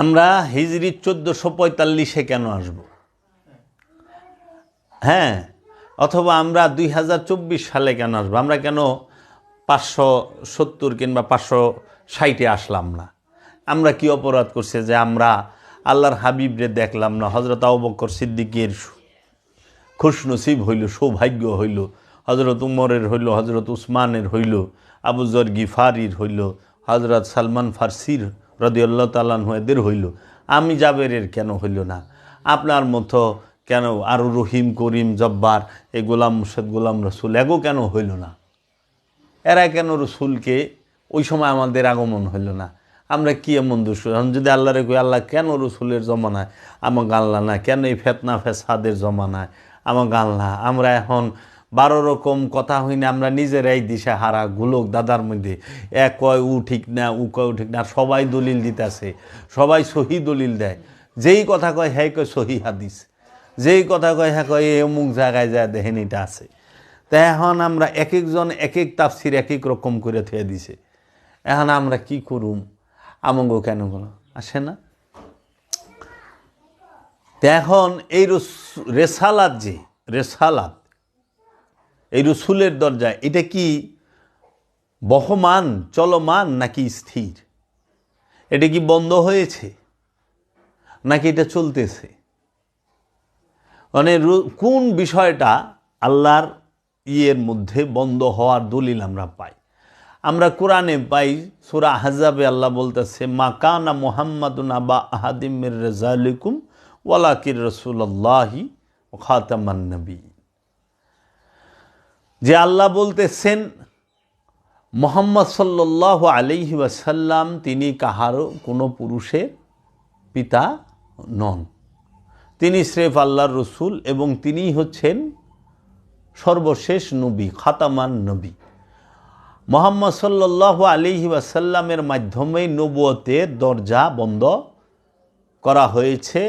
আমরা হিজরি চোদ্দোশো পঁয়তাল্লিশে কেন আসব? হ্যাঁ অথবা আমরা দুই হাজার চব্বিশ সালে কেন আসব? আমরা কেন পাঁচশো সত্তর কিংবা পাঁচশো ষাটে আসলাম না? আমরা কি অপরাধ করছে যে আমরা আল্লাহর হাবিবরে দেখলাম না? হজরত আবকর সিদ্দিকের খুশনসিব হইল, সৌভাগ্য হইল হজরত উমরের হইল হজরত উসমানের হইল, আবু জর গিফারির হইল হজরত সালমান ফার্সির রদিয়াল্লাহ তালান এদের হইল। আমি জাবেরের কেন হইল না? আপনার মতো কেন আরও রহিম, করিম, জব্বার এই গোলাম, মুর্শেদ, গোলাম, রসুল, এগো কেন হইল না? এরা কেন রসুলকে ওই সময় আমাদের আগমন হইল না? আমরা কি এমন এখন যদি আল্লাহ রেখে আল্লাহ, কেন রসুলের জমানায় আমাকে আল্লাহ না? কেন এই ফেতনা ফেসাদের জমানায় আমাকে আল্লাহ আমরা এখন বারো রকম কথা হই না আমরা নিজেরাই দিশে হারা গুলোক দাদার মধ্যে এক কয় উ ঠিক না, উ কয় ঠিক না, সবাই দলিল দিতেছে, সবাই সহি দলিল দেয়। যেই কথা কয় হ্যাঁ কয় সহি হাদিস। যেই কথা কয় হ্যাঁ কয় এই অমুক জায়গায় যায় দেখেন, এটা আছে। তা এখন আমরা এক একজন এক এক তাফসির এক এক রকম করে থুয়ে দিছে। এখন আমরা কি করুম? আমঙ্গ কেন কোনো আসে না? এখন এই রস- রেসালাত যে, রেসালাত এই রসুলের দরজা এটা কি বহমান, চলমান নাকি স্থির? এটা কি বন্ধ হয়েছে নাকি এটা চলতেছে? মানে কোন বিষয়টা আল্লাহর ইয়ের মধ্যে বন্ধ হওয়ার দলিল আমরা পাই? আমরা কোরআনে পাই, সুরা হাজাবে আল্লাহ বলতেছে মাকানা মোহাম্মদুন আবা আহাদিমের রেজালিকুম, ওয়ালাকির রসুল্লাহি খাতামান নবী। যে আল্লাহ বলতেছেন, মোহাম্মদ সাল্লাহ আলিহি ওয়াসাল্লাম তিনি কাহারও কোনো পুরুষের পিতা নন। তিনি স্রেফ আল্লাহর রসুল এবং তিনি হচ্ছেন সর্বশেষ নবী, খাতামান নবী। মোহাম্মদ সাল্লাহ আলিহি ওয়াসাল্লামের মাধ্যমেই নবুয়তের দরজা বন্ধ করা হয়েছে,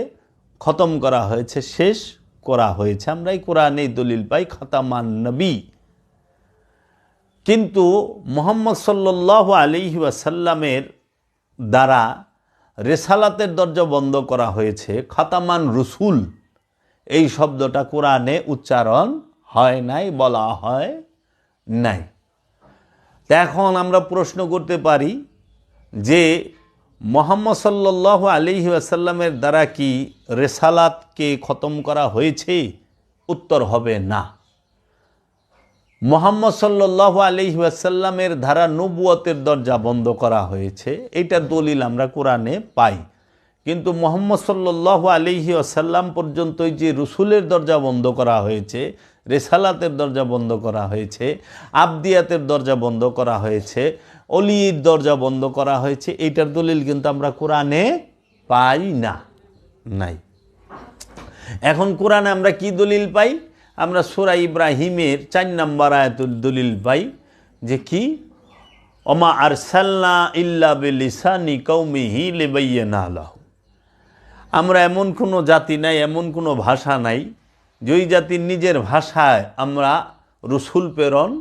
খতম করা হয়েছে, শেষ করা হয়েছে। আমরা এই কোরআনে দলিল পাই, খাতামান নবী। কিন্তু মোহাম্মদ সাল্লাহ আলিহি দ্বারা রেসালাতের দরজা বন্ধ করা হয়েছে। খাতামান রসুল, এই শব্দটা কোরআনে উচ্চারণ হয় নাই, বলা হয় নাই। তা এখন আমরা প্রশ্ন করতে পারি যে মোহাম্মদ সাল্লাহ আলিহি আসাল্লামের দ্বারা কি রেসালাতকে খতম করা হয়েছে? উত্তর হবে না। মোহাম্মদ সাল্লাহ আলিহি আসাল্লামের ধারা নবুয়তের দরজা বন্ধ করা হয়েছে। এইটার দলিল আমরা কোরআনে পাই। কিন্তু মোহাম্মদ সাল্লাহ আলিহি আসাল্লাম পর্যন্তই যে রসুলের দরজা বন্ধ করা হয়েছে, রেসালাতের দরজা বন্ধ করা হয়েছে, আবদিয়াতের দরজা বন্ধ করা হয়েছে, অলির দরজা বন্ধ করা হয়েছে এইটার দলিল কিন্তু আমরা কোরআনে পাই না। নাই। এখন কোরআনে আমরা কি দলিল পাই? আমরা সুরা ইব্রাহিমের চার নম্বর আয়াতুল দলিল পাই যে কি? অমা আরসাল্লা ইল্লা বিলিসানি কৌমিহি লেবাইয়ানা আলাহু আমরা এমন কোনো জাতি নাই, এমন কোনো ভাষা নাই যে ওই জাতির নিজের ভাষায় আমরা রসুল প্রেরণ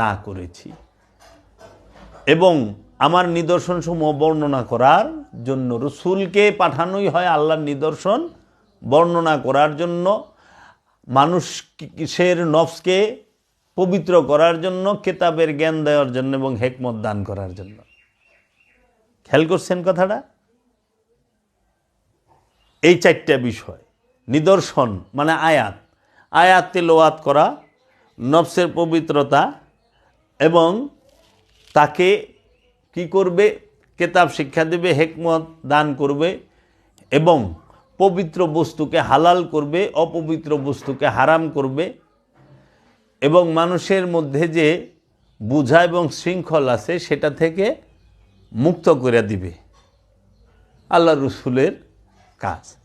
না করেছি। এবং আমার নিদর্শনসমূহ বর্ণনা করার জন্য রসুলকে পাঠানোই হয় আল্লাহর নিদর্শন বর্ণনা করার জন্য। মানুষের নফসকে পবিত্র করার জন্য, কেতাবের জ্ঞান দেওয়ার জন্য এবং হেকমত দান করার জন্য। খেয়াল করছেন কথাটা? এই চারটা বিষয়। নিদর্শন মানে আয়াত। আয়াত তেলোয়াত করা, নফসের পবিত্রতা এবং তাকে কি করবে? কেতাব শিক্ষা দেবে, হেকমত দান করবে এবং পবিত্র বস্তুকে হালাল করবে, অপবিত্র বস্তুকে হারাম করবে। এবং মানুষের মধ্যে যে বুঝা এবং শৃঙ্খল আছে, সেটা থেকে মুক্ত করে দিবে। আল্লাহ রসুলের কাজ।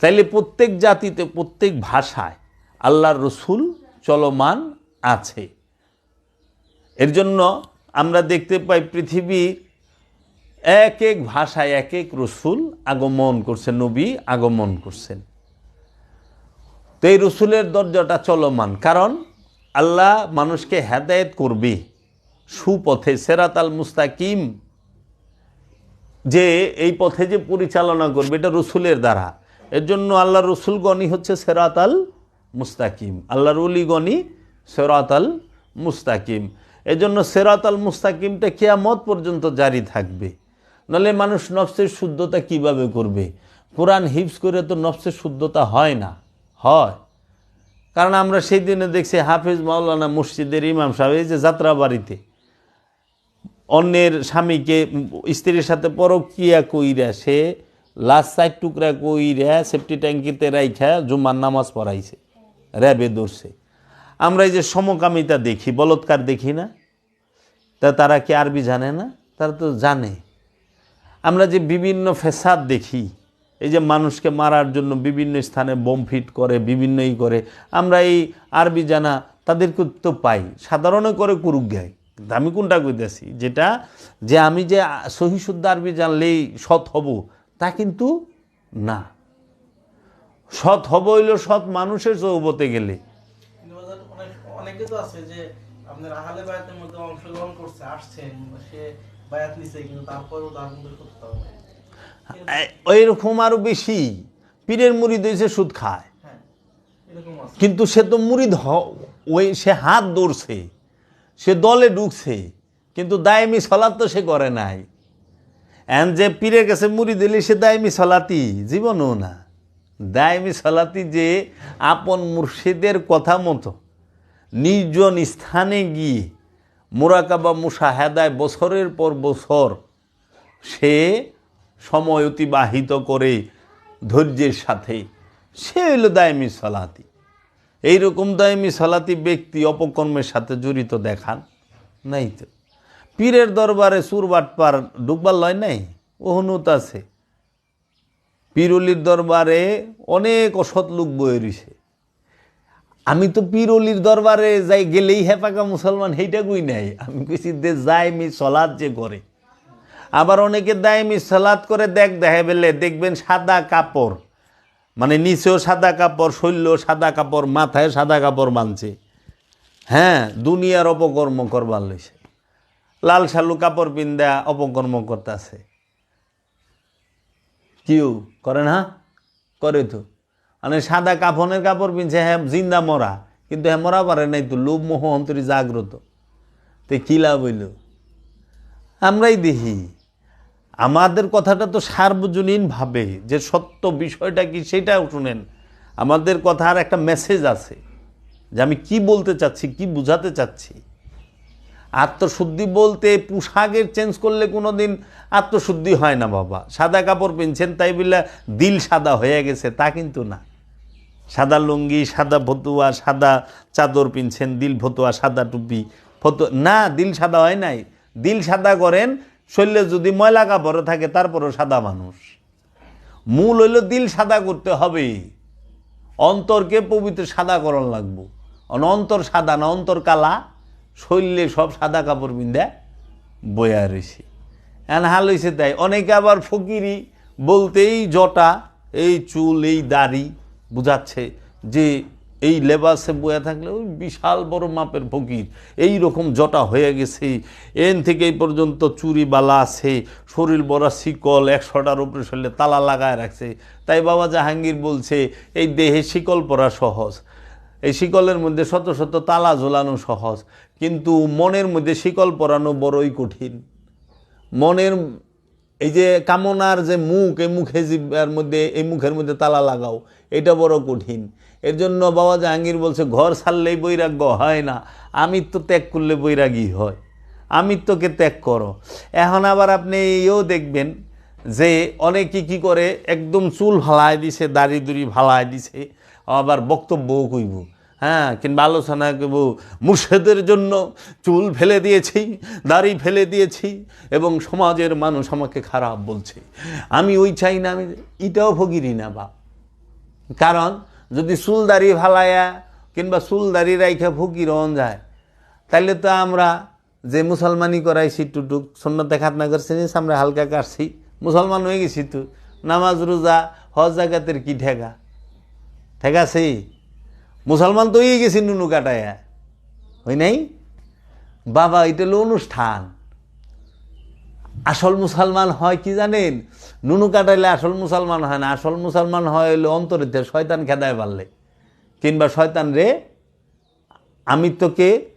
তাইলে প্রত্যেক জাতিতে, প্রত্যেক ভাষায় আল্লাহর রসুল চলমান আছে। এর জন্য আমরা দেখতে পাই পৃথিবীর এক এক ভাষায় এক এক রসুল আগমন করছেন, নবী আগমন করছেন। তো এই রসুলের দরজাটা চলমান, কারণ আল্লাহ মানুষকে হেদায়েত করবে সুপথে সেরাত আল মুস্তাকিম। যে এই পথে যে পরিচালনা করবে, এটা রসুলের দ্বারা। এর জন্য আল্লাহ রসুলগণই হচ্ছে সেরাত আল মুস্তাকিম। আল্লাহর উলিগণই সেরাত আল মুস্তাকিম। এজন্য সেরাত আল মুস্তাকিমটা কেয়ামত পর্যন্ত জারি থাকবে। নাহলে মানুষ নফসের শুদ্ধতা কীভাবে করবে? কোরআন হিপস করে তো নফসের শুদ্ধতা হয় না। হয়। কারণ আমরা সেই দিনে দেখছি হাফিজ মাওলানা মসজিদের ইমাম সাহেব, এই যে যাত্রা বাড়িতে অন্যের স্বামীকে স্ত্রীর সাথে পরকিয়া কইরা সে লাস্ট সাইড টুকরা কইরা সেফটি ট্যাঙ্কিতে রাইখা জুম্মার নামাজ পড়াইছে, র্যাবে ধরছে। আমরা এই যে সমকামিতা দেখি, বলৎকার দেখি না? তা তারা কি আরবি জানে না? তারা তো জানে। আমরা যে বিভিন্ন ফেসাদ দেখি, এই যে মানুষকে মারার জন্য বিভিন্ন স্থানে বোম ফিট করে বিভিন্নই করে, আমরা এই আরবি জানা তাদেরকে তো পাই। সাধারণ করে কুরুক গায় আমি কোনটা কইতেছি? যেটা যে আমি যে সহি শুদ্ধ আরবি জানলেই সৎ হব, তা কিন্তু না। সৎ হব হইল সৎ মানুষের চৌবতে গেলে। অনেক তো আছে যে আপনার আহলে বায়াতের মধ্যে অংশগ্রহণ করছে, আসছেন, সে বায়াত নিছে কিন্তু তারপরেও তার মধ্যে সত্যতা ওইরকম আরও বেশি পীরের মুড়ি দিয়েছে সুদ খায়। হ্যাঁ কিন্তু সে তো মুড়িদ ওই সে হাত দৌড়ছে সে দলে ঢুকছে কিন্তু দায়মি সলাত তো সে করে নাই। এন যে পীরের কাছে মুড়ি দিলে সে দায়মি সলাতি জীবনও না। দায়মি সলাতি যে আপন মুর্শিদের কথা মতো নির্জন স্থানে গিয়ে মোরাকাবা মুসাহেদায় বছরের পর বছর সে সময় অতিবাহিত করে ধৈর্যের সাথে। সে হইল দায়মি সলাতি। এইরকম দায়মি সলাতি ব্যক্তি অপকর্মের সাথে জড়িত দেখান নাই তো। পীরের দরবারে সুরবাটপার ডুববার লয় নাই? ওহনুত আছে। পিরুলির দরবারে অনেক অসৎ লোক বয়ে রইছে। আমি তো পিরলির দরবারে যাই গেলেই হেপাকা মুসলমান সেইটা কই নাই? আমি কইছি, দে যাই মি সলাদ যে করে। আবার অনেকে দেয় মি সালাদ করে, দেখ দেখে বেলে দেখবেন সাদা কাপড়। মানে নিচেও সাদা কাপড় শৈল্য সাদা কাপড় মাথায় সাদা কাপড় বাঁধছে হ্যাঁ দুনিয়ার অপকর্ম করবার লইছে। লাল শালু কাপড় পিন্দা অপকর্ম করতেছে। কিউ, করে না? করে তো। মানে সাদা কাফনের কাপড় পিনছে হ্যাঁ জিন্দা মরা। কিন্তু হ্যাঁ মরা পারে নাই তো, লোভ মোহ অন্তরি জাগ্রত। তে কি লাভ হইল? আমরাই দেখি আমাদের কথাটা তো সার্বজনীনভাবে যে সত্য বিষয়টা কি সেটাও শুনেন। আমাদের কথার একটা মেসেজ আছে, যে আমি কি বলতে চাচ্ছি, কি বুঝাতে চাচ্ছি। আত্মশুদ্ধি বলতে পোশাকের চেঞ্জ করলে কোনো দিন আত্মশুদ্ধি হয় না, বাবা। সাদা কাপড় পিনছেন, তাই বলে দিল সাদা হয়ে গেছে, তা কিন্তু না। সাদা লুঙ্গি, সাদা ভতুয়া, সাদা চাদর পিনছেন, দিল ভতুয়া, সাদা টুপি ফতু না, দিল সাদা হয় নাই। দিল সাদা করেন, শরীরে যদি ময়লা কাপড় থাকে, তারপরও সাদা মানুষ। মূল হইল দিল সাদা করতে হবে। অন্তরকে পবিত্র সাদা করণ লাগবো। অন অন্তর সাদা না, অন্তর কালা। শরীরে সব সাদা কাপড় পিন্দা বয়া রয়েছে এন হাল হয়েছে তাই। অনেকে আবার ফকিরি বলতেই জটা, এই চুল, এই দাড়ি বুঝাচ্ছে যে এই লেবাসে বয়া থাকলে ওই বিশাল বড় মাপের ফকির। এই রকম জটা হয়ে গেছে। এন থেকে এই পর্যন্ত চুরি বালা আছে, শরীর বড়া শিকল, একশোটার উপরে শরীরে তালা লাগায় রাখছে। তাই বাবা জাহাঙ্গীর বলছে, এই দেহে শিকল পরা সহজ। এই শিকলের মধ্যে শত শত তালা ঝোলানো সহজ। কিন্তু মনের মধ্যে শিকল পরানো বড়ই কঠিন। মনের এই যে কামনার যে মুখ, এই মুখে জিব্বার মধ্যে, এই মুখের মধ্যে তালা লাগাও, এটা বড় কঠিন। এর জন্য বাবা জাহাঙ্গীর বলছে, ঘর ছাড়লেই বৈরাগ্য হয় না। আমি তো ত্যাগ করলে বৈরাগী হয়। আমি তোকে ত্যাগ করো। এখন আবার আপনি এও দেখবেন যে অনেকে কি করে, একদম চুল ভালায় দিছে, দাড়ি দুড়ি ভালায় দিছে, আবার বক্তব্যও কইব। হ্যাঁ কিংবা আলোচনা করব। মুর্শেদের জন্য চুল ফেলে দিয়েছি, দাড়ি ফেলে দিয়েছি, এবং সমাজের মানুষ আমাকে খারাপ বলছে। আমি ওই চাই না, আমি এটাও ভগিরি না, বাপ। কারণ যদি চুল দাড়ি ভালায়া কিংবা চুল দাড়ি রাইখা ফকির হন যায় তাহলে তো আমরা যে মুসলমানি করাইছি টুটুক সন্ন্যতে খাতনা করছি আমরা হালকা কাটছি, মুসলমান হয়ে গেছি তো। নামাজ, রোজা, হজ জাগাতের কি ঠেকা? ঠিক আছে মুসলমান তো হয়ে গেছি নুনু কাটায়া। হই নাই? বাবা, এটা হলো অনুষ্ঠান। আসল মুসলমান হয় কি জানেন? নুনু কাটাইলে আসল মুসলমান হয় না। আসল মুসলমান হয় হইলে অন্তরিতে শয়তান খেদায় পারলে। কিংবা শয়তান রে আমি তোকে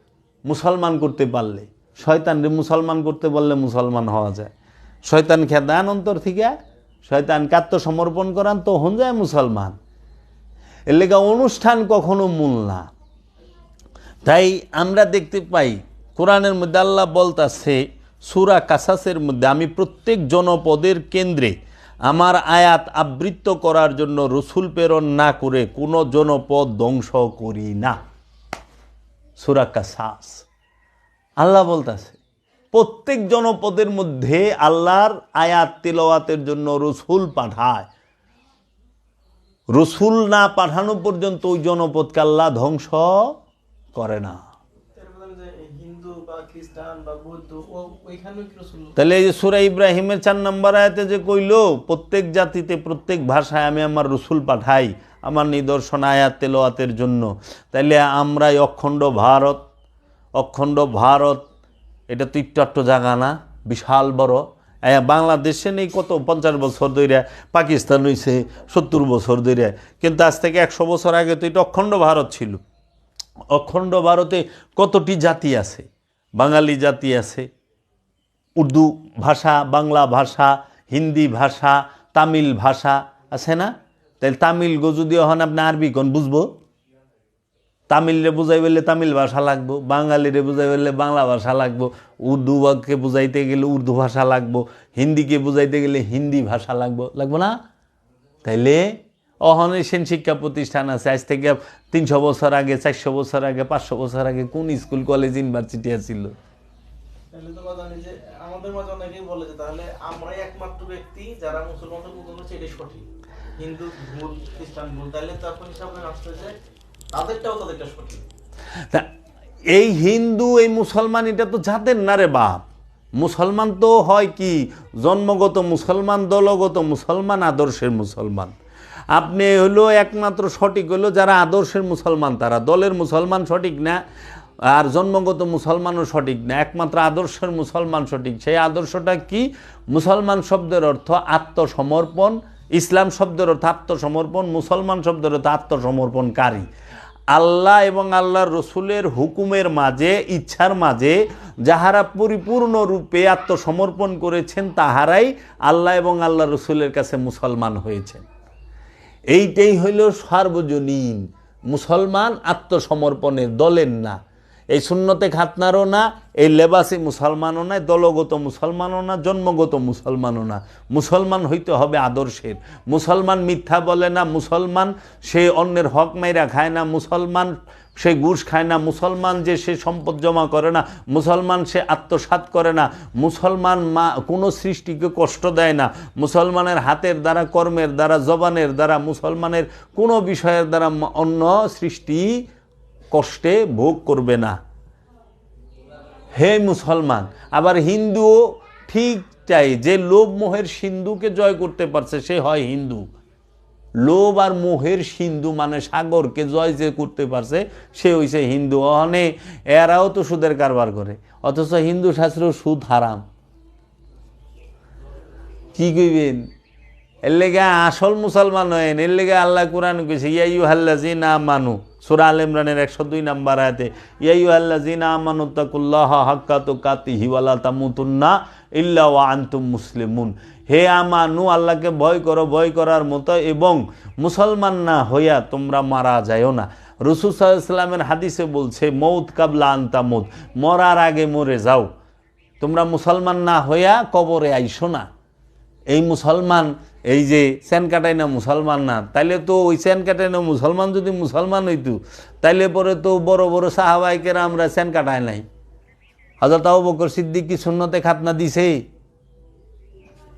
মুসলমান করতে পারলে। শয়তান রে মুসলমান করতে পারলে মুসলমান হওয়া যায়। শয়তান খেদান অন্তর থেকে, শয়তানকে আত্মসমর্পণ করান তো হন যায় মুসলমান। এর লেগা অনুষ্ঠান কখনো মূল না। তাই আমরা দেখতে পাই, কোরআনের মধ্যে আল্লাহ বলতাছে, সুরা কাসাসের মধ্যে, আমি প্রত্যেক জনপদের কেন্দ্রে আমার আয়াত আবৃত্ত করার জন্য রসুল প্রেরণ না করে কোনো জনপদ ধ্বংস করি না। সুরা কাসাস। আল্লাহ বলতাছে, প্রত্যেক জনপদের মধ্যে আল্লাহর আয়াত, তিলওয়াতের জন্য রসুল পাঠায়। রসুল না পাঠানো পর্যন্ত ওই জনপদকে আল্লাহ ধ্বংস করে না। রসুল তাহলে এই যে সুরা ইব্রাহিমের চার নম্বর আয়াতে যে কইল প্রত্যেক জাতিতে প্রত্যেক ভাষায় আমি আমার রসুল পাঠাই আমার নিদর্শন আয়াত তেলোয়াতের জন্য। তাইলে আমরা অখণ্ড ভারত অখণ্ড ভারত এটা তো একটু জায়গা না বিশাল বড়। বাংলাদেশে নেই কত, পঞ্চাশ বছর ধরে পাকিস্তান হইছে সত্তর বছর ধরে কিন্তু আজ থেকে একশো বছর আগে তো এটা অখণ্ড ভারত ছিল। অখণ্ড ভারতে কতটি জাতি আছে? বাঙালি জাতি আছে, উর্দু ভাষা, বাংলা ভাষা, হিন্দি ভাষা, তামিল ভাষা আছে না? তাহলে তামিল গো যদি হন আপনি আরবি কোন, বুঝব? তামিলরে বুঝাই বললে তামিল ভাষা লাগবো, বাঙালিরে বুঝাই বললে বাংলা ভাষা লাগবো উর্দুকে বুঝাইতে গেলে উর্দু ভাষা লাগবো, হিন্দিকে বুঝাইতে গেলে হিন্দি ভাষা লাগবো লাগবো না? তাইলে অহনেশন শিক্ষা প্রতিষ্ঠান আছে, আজ থেকে তিনশো বছর আগে, চারশো বছর আগে, পাঁচশো বছর আগে কোন স্কুল, কলেজ, ইউনিভার্সিটি আছিল? তাহলে এই হিন্দু, এই মুসলমান, এটা তো জাতের না রে বাপ। মুসলমান তো হয় কি? জন্মগত মুসলমান, দলগত মুসলমান, আদর্শের মুসলমান। আপনি হলো একমাত্র সঠিক হলো যারা আদর্শের মুসলমান, তারা দলের মুসলমান সঠিক না, আর জন্মগত মুসলমানও সঠিক না। একমাত্র আদর্শের মুসলমান সঠিক। সেই আদর্শটা কি? মুসলমান শব্দের অর্থ আত্মসমর্পণ, ইসলাম শব্দের অর্থ আত্মসমর্পণ, মুসলমান শব্দের অর্থ আত্মসমর্পণকারী। আল্লাহ এবং আল্লাহর রসুলের হুকুমের মাঝে, ইচ্ছার মাঝে যাহারা পরিপূর্ণরূপে আত্মসমর্পণ করেছেন, তাহারাই আল্লাহ এবং আল্লাহ রসুলের কাছে মুসলমান হয়েছেন। এইটাই হইল সার্বজনীন। মুসলমান আত্মসমর্পণের দলের না। এই শূন্যতে খাতনারও না, এই লেবাসি মুসলমানও না দলগত মুসলমানও না, জন্মগত মুসলমানও না। মুসলমান হইতে হবে আদর্শের। মুসলমান মিথ্যা বলে না, মুসলমান সে অন্যের হক মাইরা খায় না, মুসলমান সে ঘুষ খায় না, মুসলমান যে সে সম্পদ জমা করে না, মুসলমান সে আত্মসাৎ করে না, মুসলমান মা কোনো সৃষ্টিকে কষ্ট দেয় না, মুসলমানের হাতের দ্বারা, কর্মের দ্বারা, জবানের দ্বারা, মুসলমানের কোনো বিষয়ের দ্বারা অন্য সৃষ্টি কষ্টে ভোগ করবে না। হে মুসলমান, আবার হিন্দুও ঠিক চাই, যে লোভ মোহের সিন্ধুকে জয় করতে পারছে, সে হয় হিন্দু। লোভ আর মোহের সিন্ধু মানে সাগরকে জয় যে করতে পারছে, সে হইছে হিন্দু। অহনে এরাও তো সুদের কারবার করে, অথচ হিন্দু শাস্ত্র সুদ হারাম। কি কইবেন? এর লেগে আসল মুসলমান হয়েন, এর লেগে আল্লাহ কোরআন কইছে ইয়াইউ হাল্লা না মানু সুরা আল ইমরানের একশো দুই নাম্বার আয়াতে ইয়াইউ না হাক্কা কাতি হিওয়ালা তামুতুন্না ইল্লা ওয়া আন্তুম মুসলিমুন। হে আমানু, আল্লাহকে ভয় করো, ভয় করার মতো এবং মুসলমান না হইয়া তোমরা মারা যায়ও না। রসুল ইসলামের হাদিসে বলছে মৌত কাবলা আন্তামুদ মরার আগে মরে যাও। তোমরা মুসলমান না হইয়া কবরে আইসো না। এই মুসলমান, এই যে সেন কাটাই না মুসলমান না, তাইলে তো ওই স্যান কাটাই না মুসলমান যদি মুসলমান হইতো, তাইলে পরে তো বড় বড় সাহাবাইকেরা আমরা সেন কাটাই নাই। হজরত আবু বকর সিদ্দিকি সুন্নতে খাতনা দিছে।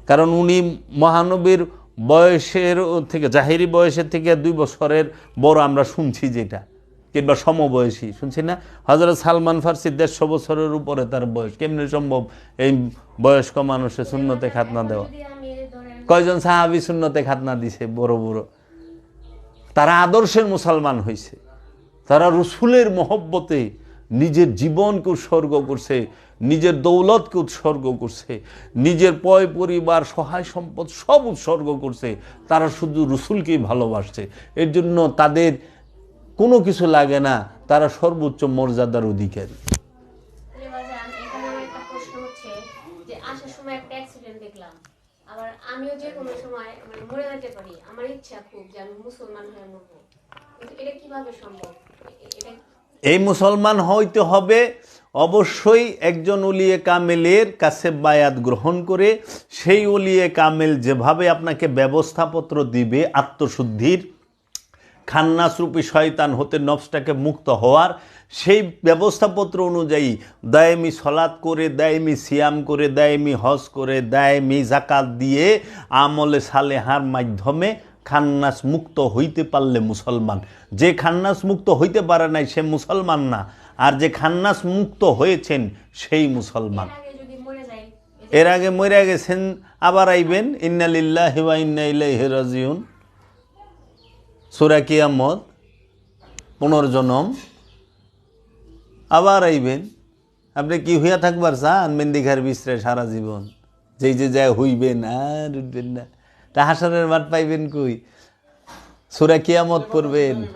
কারণ উনি মহানবীর বয়সের থেকে, জাহেরি বয়সের থেকে দুই বছরের বড় আমরা শুনছি যেটা, কিংবা সমবয়সী, শুনছি না? হজরত সালমান ফার্সি দেড়শো বছরের উপরে তার বয়স, কেমনি সম্ভব এই বয়স্ক মানুষের শূন্যতে খাতনা দেওয়া? কয়জন সাহাবি শূন্যতে খাতনা দিছে, বড় বড়। তারা আদর্শের মুসলমান হয়েছে তারা রসুলের মহব্বতে নিজের জীবনকে উৎসর্গ করছে, নিজের দৌলতকে উৎসর্গ করছে, নিজের পয়, পরিবার, সহায় সম্পদ সব উৎসর্গ করছে। তারা শুধু রসুলকেই ভালোবাসছে। এর জন্য তাদের কোনো কিছু লাগে না, তারা সর্বোচ্চ মর্যাদার অধিকারী। দেখলাম। আবার আমিও যে কোনো সময় মানে মরে যেতে পারি, আমার ইচ্ছা খুব যে আমি মুসলমান হয়ে মরবো। কিন্তু এটা কীভাবে সম্ভব? এই মুসলমান হইতে হবে অবশ্যই একজন উলিয়ে কামেলের কাছে বায়াত গ্রহণ করে, সেই উলিয়ে কামেল যেভাবে আপনাকে ব্যবস্থাপত্র দিবে, আত্মশুদ্ধির খান্নাসরূপী শয়তান হতে নফসটাকে মুক্ত হওয়ার সেই ব্যবস্থাপত্র অনুযায়ী দায়েমি সলাৎ করে দায়েমি সিয়াম করে দায়েমি হজ করে দায়েমি জাকাত দিয়ে আমলে সালেহার মাধ্যমে খান্নাস মুক্ত হইতে পারলে মুসলমান। যে খান্নাস মুক্ত হইতে পারে নাই সে মুসলমান না। আর যে খান্নাস মুক্ত হয়েছেন সেই মুসলমান। এর আগে মরে গেছেন আবার আইবেন ইন্নালিল্লাহ ওয়া ইন্না ইলাইহি রাজিউন। সূরা কিয়ামত পুনর্জন্ম আবার আইবেন। আপনি কি হইয়া থাকবার চান? মেন্দিঘার বিশ্রে সারা জীবন। যেই যে যায় হইবেন আর উঠবেন না। তা হাসরের মাঠ পাইবেন কই? সূরা কিয়ামত নাই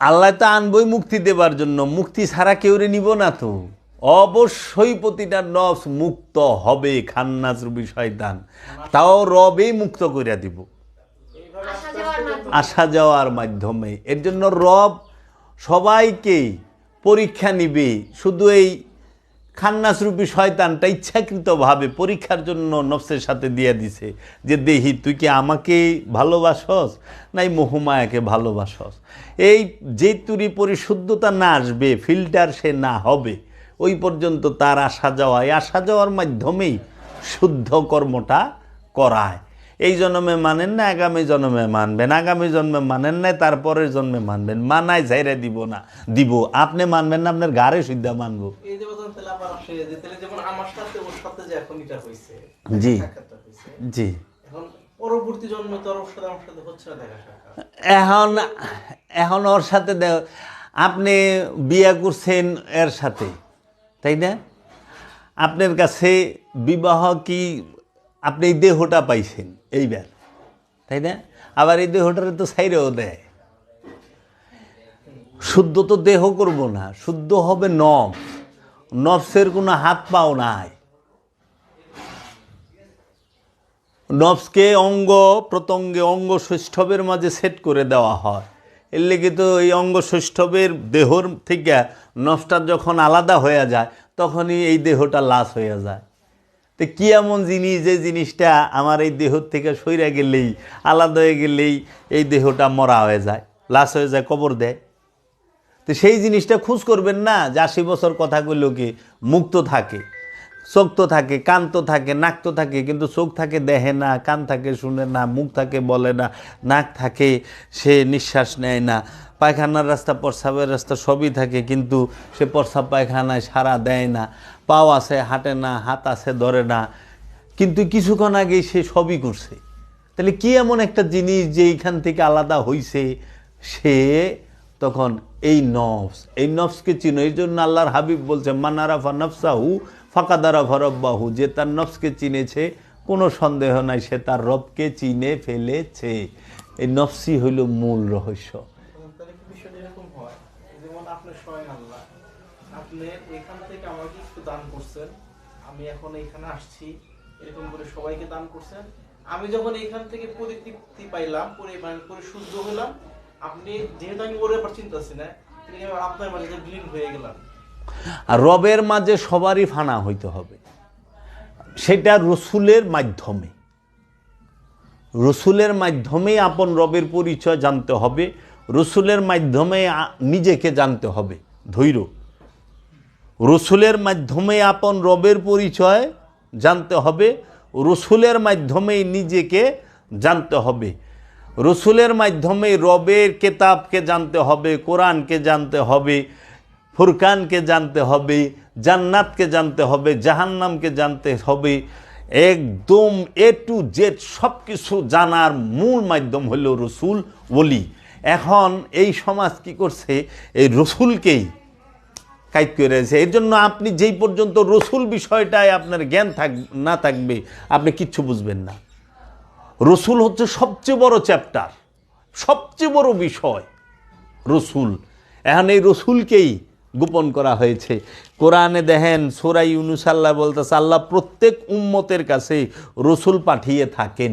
আল্লাহ তো আনবই মুক্তি দেবার জন্য। মুক্তি ছাড়া কেউ রে নিব না তো। অবশ্যই প্রতিটা নফস মুক্ত হবে খান্নাস রুবি শয়তান। তাও রবেই মুক্ত করিয়া দিব। আসা যাওয়ার মাধ্যমে। এর জন্য রব সবাইকেই পরীক্ষা নিবে। শুধু এই খান্নাসরূপী শয়তানটা ইচ্ছাকৃতভাবে পরীক্ষার জন্য নফসের সাথে দিয়ে দিছে যে, দেহি, তুই কি আমাকে ভালোবাসস? নাই, মহুমায়াকে ভালোবাসস? এই যে তুরি পরিশুদ্ধতা না আসবে, ফিল্টার সে না হবে, ওই পর্যন্ত তার আসা যাওয়া এই আসা যাওয়ার মাধ্যমেই শুদ্ধ কর্মটা করায়। এই জন্মে মানেন না আগামী জন্মে মানবেন। আগামী জন্মে মানেন না তারপরের জন্মে মানবেন। মানাই ঝাইরা দিব না দিব। আপনি মানবেন না আপনার গাড়ে সুদ্ধা মানবো। জি। জি। এখন পরবর্তী জন্মে তো ওর সাথে আমার সাথে হচ্ছে না দেখা এখন এখন ওর সাথে দে- আপনি বিয়ে করছেন এর সাথে তাই না? আপনার কাছে বিবাহ কি আপনি দেহটা পাইছেন? এইবার, তাই না? আবার এই দেহটারে তো সাইরেও দেয়। শুদ্ধ তো দেহ করব না, শুদ্ধ হবে নফস নফসের কোনো হাত পাও নাই। নফসকে অঙ্গ, প্রত্যঙ্গে অঙ্গ সৈষ্ঠবের মাঝে সেট করে দেওয়া হয়। এর লেগে তো এই অঙ্গ সৈষ্ঠবের দেহর থেকে নফসটা যখন আলাদা হয়ে যায়, তখনই এই দেহটা লাশ হয়ে যায়। তো কি এমন জিনিস যে জিনিসটা আমার এই দেহ থেকে সইরা গেলেই, আলাদা হয়ে গেলেই এই দেহটা মরা হয়ে যায়, লাশ হয়ে যায়, কবর দেয়? তো সেই জিনিসটা খুঁজ করবেন না যে আশি বছর কথা কইলেও কি মুক্ত থাকে, চোখ তো থাকে, কান তো থাকে, নাক তো থাকে, কিন্তু চোখ থাকে, দেহে না, কান থাকে, শুনে না, মুখ থাকে, বলে না, নাক থাকে, সে নিঃশ্বাস নেয় না। পায়খানার রাস্তা, প্রস্রাবের রাস্তা সবই থাকে, কিন্তু সে প্রস্রাব পায়খানায় সারা দেয় না, পাও আছে, হাঁটে না, হাত আছে, ধরে না। কিন্তু কিছুক্ষণ আগেই সে সবই করছে। তাহলে কি এমন একটা জিনিস যে এইখান থেকে আলাদা হইছে? সে তখন এই নফস, এই নফসকে চিনো। এই জন্য আল্লাহর হাবিব বলছে মানারাফা নফসাহু ফাঁকাদারাফা রব্বাহু যে তার নফসকে চিনেছে, কোনো সন্দেহ নাই, সে তার রবকে চিনে ফেলেছে। এই নফসই হইল মূল রহস্য তখন তাহলে কি বিষয়টা এরকম হয় যেমন আপনি স্বয়ং আল্লাহ আপনি এখান থেকে আমাকে একটু দান করছেন আমি এখন এখানে আসছি। এরকম করে সবাইকে দান করছেন। আমি যখন এখান থেকে পরিতৃপ্তি পাইলাম মানে পরিশুদ্ধ হলাম আপনি যেহেতু আমি ওর ব্যাপার চিন্তাছি না আপনার মাঝে যে বিলীন হয়ে গেলাম। আর রবের মাঝে সবারই ফানা হইতে হবে। সেটা রসুলের মাধ্যমে। রসুলের মাধ্যমেই আপন রবের পরিচয় জানতে হবে। রসুলের মাধ্যমে নিজেকে জানতে হবে। ধৈর্য। রসুলের মাধ্যমে আপন রবের পরিচয় জানতে হবে, রসুলের মাধ্যমেই নিজেকে জানতে হবে। রসুলের মাধ্যমে রবের কেতাবকে জানতে হবে, কোরআনকে জানতে হবে, ফুরকানকে জানতে হবে, জান্নাতকে জানতে হবে, জাহান্নামকে জানতে হবে। একদম এ টু জেড সব কিছু জানার মূল মাধ্যম হলো রসুল, ওলি। এখন এই সমাজ কি করছে? এই রসুলকেই কাইত করে রয়েছে এর জন্য আপনি যেই পর্যন্ত রসুল বিষয়টায় আপনার জ্ঞান থাক, না থাকবে, আপনি কিচ্ছু বুঝবেন না। রসুল হচ্ছে সবচেয়ে বড় চ্যাপ্টার সবচেয়ে বড় বিষয় রসুল। এখন এই রসুলকেই গোপন করা হয়েছে। কোরআনে দেখেন সোরাই ইউনুসাল্লাহ বলতেছে, আল্লাহ প্রত্যেক উম্মতের কাছে রসুল পাঠিয়ে থাকেন।